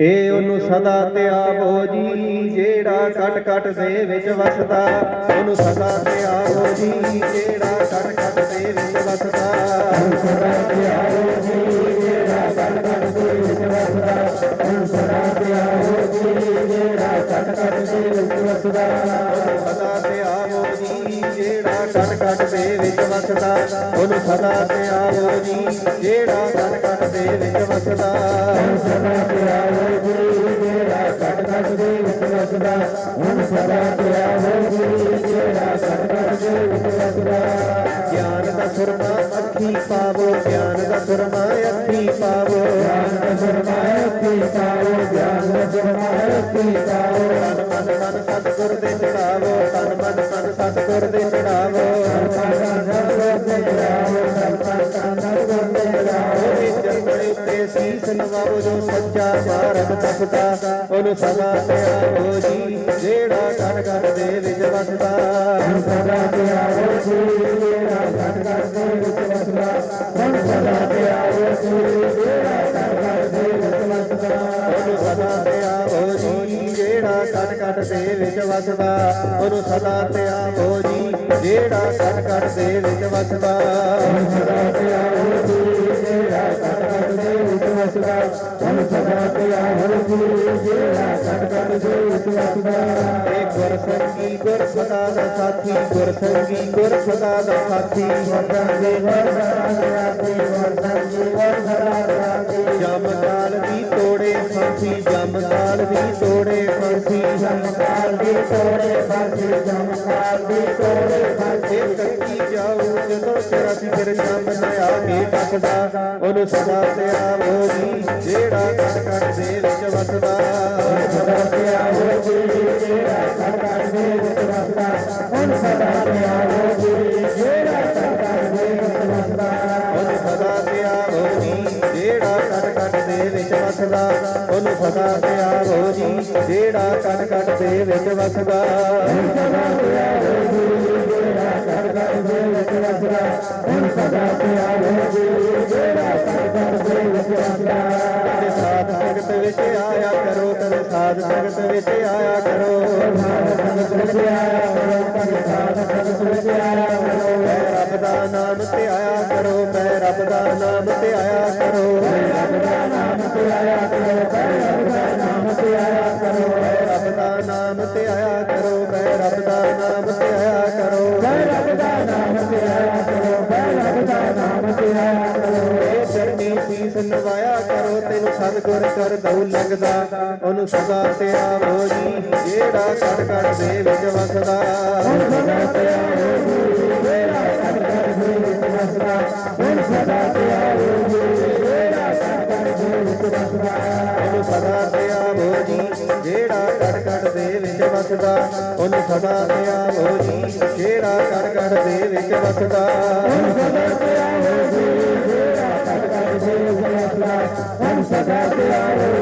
ਏ ਉਹਨੂੰ ਸਦਾ ਤੇ ਜੀ, ਜਿਹੜਾ ਕਟ ਕਟ ਦੇ ਵਿੱਚ ਵਸਦਾ। ਉਹਨੂੰ ਸਦਾ ਤੇ ਜੀ, ਜਿਹੜਾ ਕਟ ਕਟ ਦੇ ਵਿੱਚ ਵਸਦਾ। ਸਦਾ ਤੇ ਜੀ, ਜਿਹੜਾ ਕਟ ਕਟ ਦੇ ਵਿੱਚ ਵਸਦਾ। ਸਦਾ ਤੇ ਜੀ, ਜਿਹੜਾ ਕਟ ਕਟ ਦੇ ਵਿੱਚ ਵਸਦਾ। ਜਿਹੜਾ ਕਟ ਦੇ ਵਿੱਚ ਵਸਦਾ ਉਹਨੂੰ ਸਦਾ ਤੇ ਜੀ ਜਿਹੜਾ ਕਟ ਕਟ ਦੇ ਵਿੱਚ ਵਸਦਾ ਸਦਾ ਤੇ ਜੀ ਜਿਹੜਾ ਕਟ ਕਟ ਦੇ ਵਿੱਚ ਵਸਦਾ, ਹੁਣ ਸਦਾ ਤੇ ਜੀ ਜਿਹੜਾ ਕਟ ਕਟ ਦੇ ਵਿੱਚ ਵਸਦਾ, ਗਿਆਨ ਦਾ ਸੁਰਮਾ ਅੱਖੀ ਪਾਵੋ, ਗਿਆਨ ਦਾ ਸੁਰਮਾ ਅੱਖੀ ਪਾਵੋ। ਗਿਆਨ ਦਾ ਸੁਰਮਾ ਅੱਖੀ ਪਾਵੋ, ਗਿਆਨ ਦਾ ਸੁਰਮਾ ਅੱਖੀ ਪਾਵੋ। ਨਵਾ ਉਦੋਂ ਸੱਚਾ ਮਾਰਗ ਤਪਦਾ ਉਹਨੂੰ ਸਦਾ ਪਿਆਰੋ ਜੀ ਜਿਹੜਾ ਘਰ ਘਰ ਦੇ ਵਿੱਚ ਵਸਦਾ। ਉਹਨੂੰ ਸਦਾ ਪਿਆਰੋ ਜੀ ਜਿਹੜਾ ਘਰ ਘਰ ਦੇ ਵਿੱਚ ਵਸਦਾ। ਉਹਨੂੰ ਸਦਾ ਪਿਆਰੋ ਜੀ ਜਿਹੜਾ ਘਰ ਘਰ ਦੇ ਵਿੱਚ ਵਸਦਾ। ਉਹਨੂੰ ਸਦਾ ਪਿਆਰੋ ਜੀ ਜਿਹੜਾ ਘਰ ਘਰ ਦੇ ਵਿੱਚ ਵਸਦਾ। ਉਹਨੂੰ ਸਦਾ ਪਿਆਰੋ ਜੀ ਜਿਹੜਾ ਘਰ ਘਰ ਦੇ ਵਿੱਚ ਵਸਦਾ। ਉਹਨੂੰ ਸਦਾ ਪਿਆਰੋ ਜੀ ਵਸਦਾ ਹੁਣ ਸਦਾ ਪਿਆ ਹਰ ਜੀਵੇ ਜੇਹਾ ਸਤਿਗੁਰ ਜੋ ਵਸਦਾ ਏ ਗੁਰ ਸੰਗੀ ਗੁਰ ਸਦਾ ਦਾ ਸਾਥੀ ਗੁਰ ਸੰਗੀ ਗੁਰ ਸਦਾ ਦਾ ਸਾਥੀ ਵਰਦਾ ਦੇ ਵਰਦਾ ਦੇ ਵਰਦਾ ਦੇ ਦੇ ਤੋਰੇ ਸਾਜੇ ਜਮ ਕਾਰ ਦੇ ਤੋਰੇ ਸਾਜੇ ਕੱਕੀ ਜਾਉ ਜਦੋਂ ਤੇਰਾ ਫਿਕਰ ਜਮ ਨਾ ਆਵੇ ਤੱਕਦਾ ਉਹਨੂੰ ਸਦਾ ਤੇ ਆਵੋ ਜੀ ਜਿਹੜਾ ਕਰ ਦੇ ਵਿੱਚ ਵਸਦਾ ਸਦਾ ਤੇ ਦੇ ਵਿੱਚ ਵਸਦਾ, ਉਹਨੂੰ ਸਦਾ ਤੇ ਆਵੋ ਜਿਹੜਾ ਕਟ ਕਟ ਦੇ ਵਿੱਚ ਵਸਦਾ, ਉਹਨੂੰ ਸਦਾ ਤੇ ਜਿਹੜਾ ਕਟ ਕਟ ਦੇ ਵਿੱਚ ਵਸਦਾ, ਉਹਨੂੰ ਸਦਾ ਤੇ ਆਵੋ ਜਿਹੜਾ ਕਟ ਕਟ ਦੇ ਵਿੱਚ ਵਸਦਾ। ਤੇ ਸਾਧ ਸੰਗਤ ਵਿੱਚ ਆਇਆ ਕਰੋ ਤਨ ਸਾਧ ਸੰਗਤ ਵਿੱਚ ਆਇਆ ਕਰੋ। ਸੰਗਤ ਵਿੱਚ ਆਇਆ ਕਰੋ ਤਨ ਸਾਧ ਸੰਗਤ ਵਿੱਚ ਆਇਆ ਕਰੋ ਮੈਂ ਰੱਬ ਦਾ ਨਾਮ ਤੇ ਆਇਆ ਕਰੋ, ਮੈਂ ਰੱਬ ਦਾ ਨਾਮ ਤੇ ਆਇਆ ਰੱਬ ਦਾ ਨਾਮ ਧਿਆਇਆ ਕਰੋ ਜੈ ਰੱਬ ਦਾ ਨਾਮ ਧਿਆਇਆ ਕਰੋ ਜੈ ਰੱਬ ਦਾ ਨਾਮ ਧਿਆਇਆ ਕਰੋ ਏ ਚੜਨੀ ਸੀਸ ਨਵਾਇਆ ਕਰੋ ਤੈਨੂੰ ਸਤਗੁਰ ਕਰ ਦਉ ਲੱਗਦਾ ਉਹਨੂੰ ਸਦਾ ਤੇਰਾ ਹੋਜੀ ਜਿਹੜਾ ਕਰ ਕਰ ਦੇ ਵਿੱਚ ਵਸਦਾ ਉਹਨੂੰ ਸਦਾ ਤੇਰਾ ਹੋਜੀ ਜਿਹੜਾ ਕਰ ਕਰ ਦੇ ਵਿੱਚ ਵਸਦਾ ਉਹਨੂੰ ਸਦਾ ਤੇਰਾ ਹੋਜੀ ਜਿਹੜਾ ਕਰ ਕਰ ਦੇ ਵਿੱਚ ਵਸਦਾ ਉਹਨੂੰ ਸਦਾ ਤੇਰਾ ਜਿਹੜਾ ਕੜਕੜ ਦੇ ਵਿੱਚ ਵਸਦਾ, ਉਹਨੂੰ ਸਦਾ ਪਿਆ ਹੋ ਜੀ। ਜਿਹੜਾ ਕੜਕੜ ਦੇ ਵਿੱਚ ਵਸਦਾ, ਉਹਨੂੰ ਸਦਾ ਪਿਆ ਹੋ ਜੀ। ਜਿਹੜਾ ਕੜਕੜ ਦੇ ਵਿੱਚ ਵਸਦਾ, ਉਹਨੂੰ ਸਦਾ ਪਿਆ ਹੋ